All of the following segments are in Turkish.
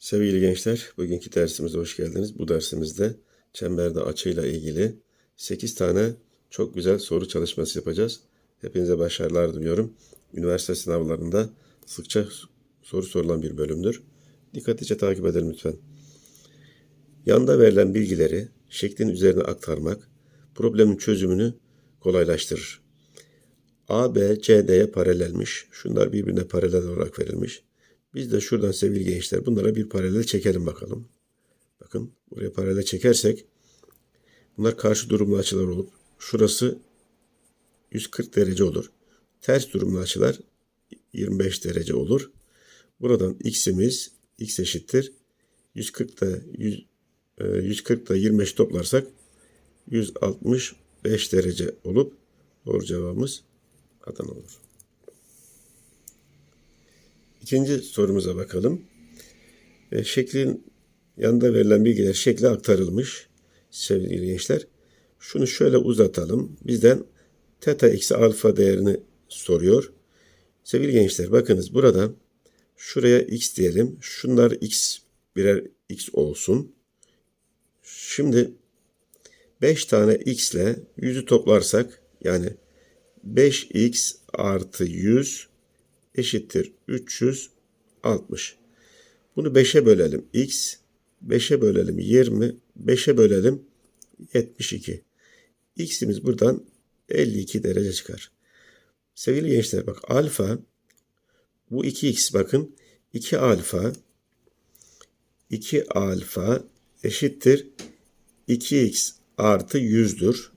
Sevgili gençler, bugünkü dersimize hoş geldiniz. Bu dersimizde çemberde açıyla ilgili 8 tane çok güzel soru çalışması yapacağız. Hepinize başarılar diliyorum. Üniversite sınavlarında sıkça soru sorulan bir bölümdür. Dikkatlice takip edelim lütfen. Yanda verilen bilgileri şeklin üzerine aktarmak problemin çözümünü kolaylaştırır. A, B, C, D'ye paralelmiş. Şunlar birbirine paralel olarak verilmiş. Biz de şuradan sevgili gençler bunlara bir paralel çekelim bakalım. Bakın buraya paralel çekersek bunlar karşı durumlu açılar olup şurası 140 derece olur. Ters durumlu açılar 25 derece olur. Buradan x'imiz x eşittir. 140 da 100, 140 da 25 toplarsak 165 derece olup doğru cevabımız Adana olur. İkinci sorumuza bakalım. E, şeklin yanında verilen bilgiler şekle aktarılmış sevgili gençler. Şunu şöyle uzatalım. Bizden teta eksi alfa değerini soruyor. Sevgili gençler bakınız burada şuraya x diyelim. Şunlar x birer x olsun. Şimdi 5 tane x ile 100'ü toplarsak yani 5x artı 100 eşittir 360. Bunu 5'e bölelim x, 5'e bölelim 20, 5'e bölelim 72. x'imiz buradan 52 derece çıkar. Sevgili gençler bak alfa bu 2x bakın 2 alfa 2 alfa eşittir 2x artı 100'dür.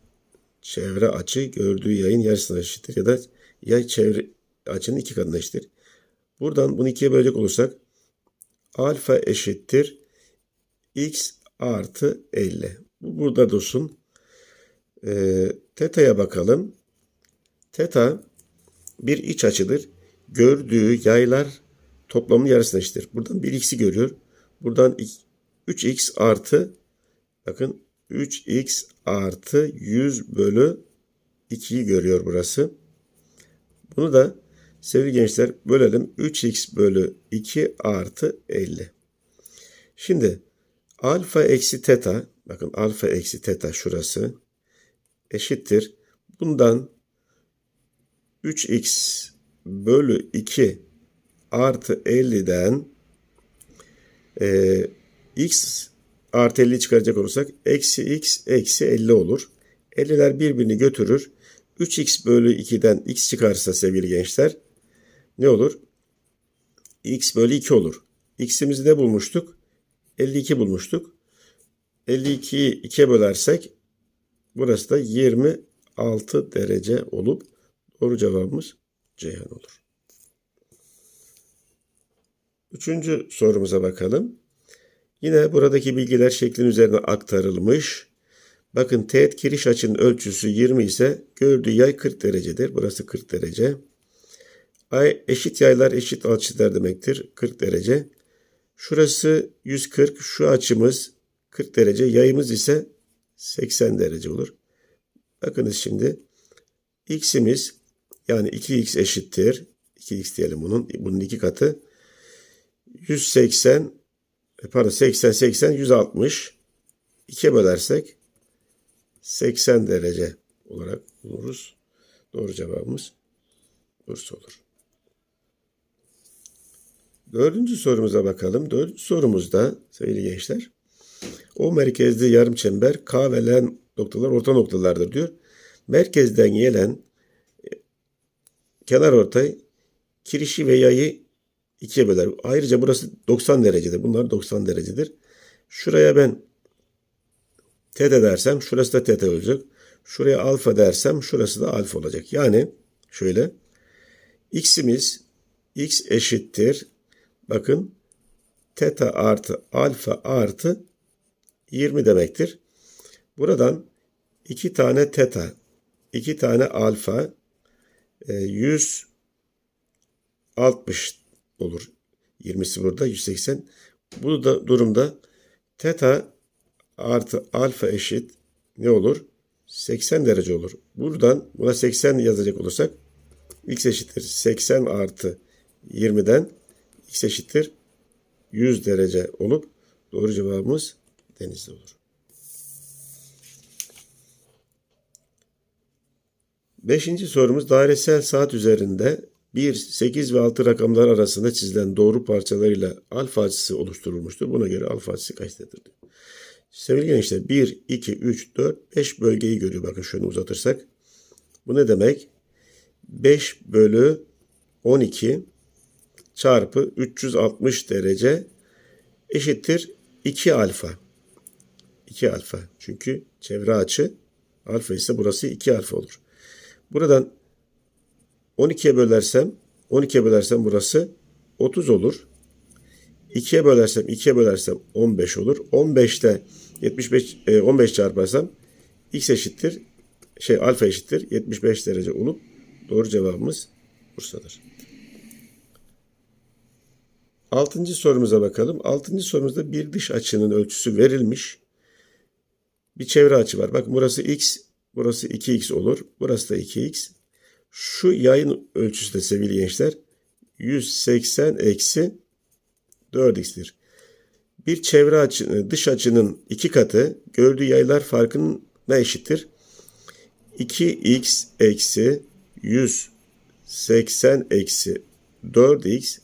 Çevre açı gördüğü yayın yarısına eşittir ya da yay çevre açının iki katına eşittir. Buradan bunu ikiye bölecek olursak alfa eşittir x artı 50. Bu burada dursun. E, teta'ya bakalım. Teta bir iç açıdır. Gördüğü yaylar toplamının yarısına eşittir. Buradan 1x'i görüyor. Buradan 3x artı bakın 3x artı 100 bölü 2'yi görüyor burası. Bunu da sevgili gençler bölelim. 3x bölü 2 artı 50. Şimdi alfa eksi teta bakın alfa eksi teta şurası eşittir. Bundan 3x bölü 2 artı 50'den e, x artı 50 çıkaracak olursak eksi x eksi 50 olur. 50'ler birbirini götürür. 3x bölü 2'den x çıkarsa sevgili gençler ne olur? x bölü 2 olur. x'imizi ne bulmuştuk? 52 bulmuştuk. 52'yi 2'ye bölersek burası da 26 derece olup doğru cevabımız Ceyhan olur. Üçüncü sorumuza bakalım. Yine buradaki bilgiler şeklin üzerine aktarılmış. Bakın teğet kiriş açının ölçüsü 20 ise gördüğü yay 40 derecedir. Burası 40 derece. Ay eşit yaylar eşit açılar demektir. 40 derece. Şurası 140. Şu açımız 40 derece. Yayımız ise 80 derece olur. Bakınız şimdi. X'imiz yani 2x eşittir. 2x diyelim bunun. Bunun iki katı. 180 pardon 80 80 160 2'ye bölersek 80 derece olarak buluruz. Doğru cevabımız Bursa olur. Dördüncü sorumuza bakalım. Dördüncü sorumuzda sevgili gençler. O merkezli yarım çember K ve L noktalar orta noktalardır diyor. Merkezden gelen e, kenar ortay kirişi ve yayı ikiye böler. Ayrıca burası 90 derecedir. Bunlar 90 derecedir. Şuraya ben teta dersem şurası da teta olacak. Şuraya alfa dersem şurası da alfa olacak. Yani şöyle x'imiz x eşittir. Bakın teta artı alfa artı 20 demektir. Buradan iki tane teta, iki tane alfa 160 olur. 20'si burada 180. Bu da durumda teta artı alfa eşit ne olur? 80 derece olur. Buradan buna 80 yazacak olursak x eşittir 80 artı 20'den x eşittir 100 derece olup doğru cevabımız Denizli olur. Beşinci sorumuz dairesel saat üzerinde 1, 8 ve 6 rakamlar arasında çizilen doğru parçalarıyla alfa açısı oluşturulmuştur. Buna göre alfa açısı kaçtadır? Sevgili gençler 1, 2, 3, 4, 5 bölgeyi görüyor. Bakın şöyle uzatırsak. Bu ne demek? 5 bölü 12 çarpı 360 derece eşittir 2 alfa. 2 alfa. Çünkü çevre açı alfa ise burası 2 alfa olur. Buradan 12'ye bölersem 12'ye bölersem burası 30 olur. 2'ye bölersem 2'ye bölersem 15 olur. 15'te 75 e, 15 çarparsam x eşittir şey alfa eşittir 75 derece olup doğru cevabımız Bursa'dır. Altıncı sorumuza bakalım. Altıncı sorumuzda bir dış açının ölçüsü verilmiş. Bir çevre açı var. Bakın burası x, burası 2x olur. Burası da 2x. Şu yayın ölçüsü de sevgili gençler 180 eksi 4x'tir. Bir çevre açı, dış açının iki katı gördüğü yaylar farkına eşittir. 2x eksi 180 eksi 4x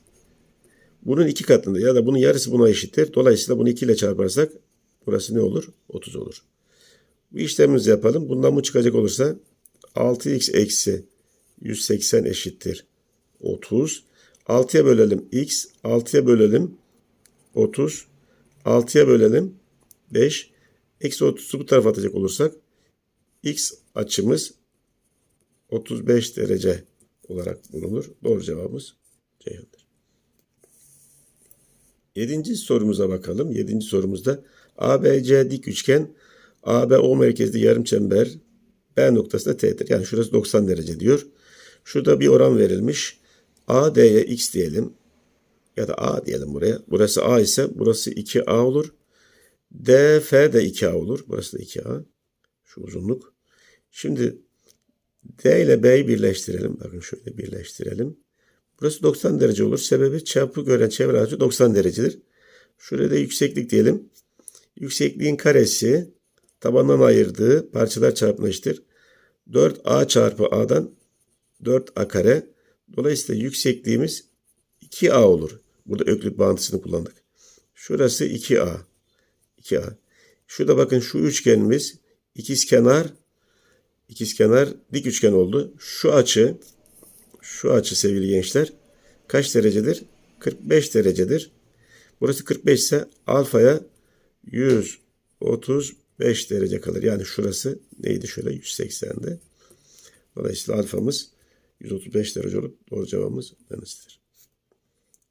bunun iki katında ya da bunun yarısı buna eşittir. Dolayısıyla bunu 2 ile çarparsak burası ne olur? 30 olur. Bu işlemimizi yapalım. Bundan bu çıkacak olursa 6x eksi 180 eşittir 30. 6'ya bölelim x. 6'ya bölelim 30. 6'ya bölelim 5. Eksi 30'u bu tarafa atacak olursak x açımız 35 derece olarak bulunur. Doğru cevabımız Ceyhan'dır. Yedinci sorumuza bakalım. Yedinci sorumuzda ABC dik üçgen AB O merkezli yarım çember B noktasında T'dir. Yani şurası 90 derece diyor. Şurada bir oran verilmiş. AD'ye X diyelim. Ya da A diyelim buraya. Burası A ise burası 2A olur. DF de 2A olur. Burası da 2A. Şu uzunluk. Şimdi D ile B'yi birleştirelim. Bakın şöyle birleştirelim. Burası 90 derece olur. Sebebi çapı gören çevre açı 90 derecedir. Şurada yükseklik diyelim. Yüksekliğin karesi tabandan ayırdığı parçalar eşittir. 4A çarpı A'dan 4A kare. Dolayısıyla yüksekliğimiz 2A olur. Burada öklük bağıntısını kullandık. Şurası 2A. 2A. Şurada bakın şu üçgenimiz ikizkenar ikizkenar dik üçgen oldu. Şu açı şu açı sevgili gençler kaç derecedir? 45 derecedir. Burası 45 ise alfaya 135 derece kalır. Yani şurası neydi şöyle 180'di. Dolayısıyla alfamız 135 derece olup doğru cevabımız Denizli'dir.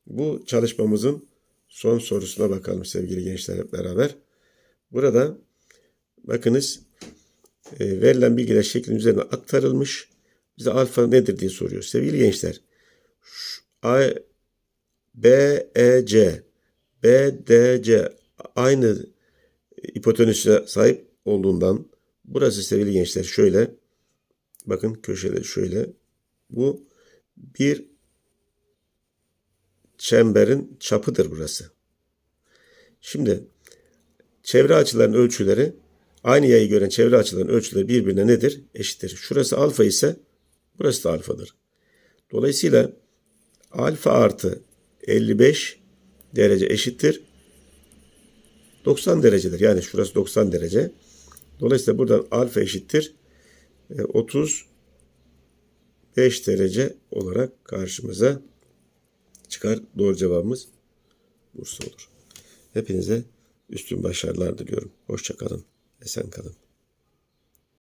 Bu çalışmamızın son sorusuna bakalım sevgili gençler hep beraber. Burada bakınız e, verilen bilgiler şeklin üzerine aktarılmış. Bize alfa nedir diye soruyor. Sevgili gençler, şu A, B, E, C, B, D, C aynı hipotenüse sahip olduğundan burası sevgili gençler şöyle bakın köşeleri şöyle bu bir çemberin çapıdır burası. Şimdi çevre açıların ölçüleri aynı yayı gören çevre açıların ölçüleri birbirine nedir? Eşittir. Şurası alfa ise burası da alfadır. Dolayısıyla alfa artı 55 derece eşittir. 90 derecedir. Yani şurası 90 derece. Dolayısıyla buradan alfa eşittir. 35 derece olarak karşımıza çıkar. Doğru cevabımız Bursa olur. Hepinize üstün başarılar diliyorum. Hoşçakalın. Esen kalın.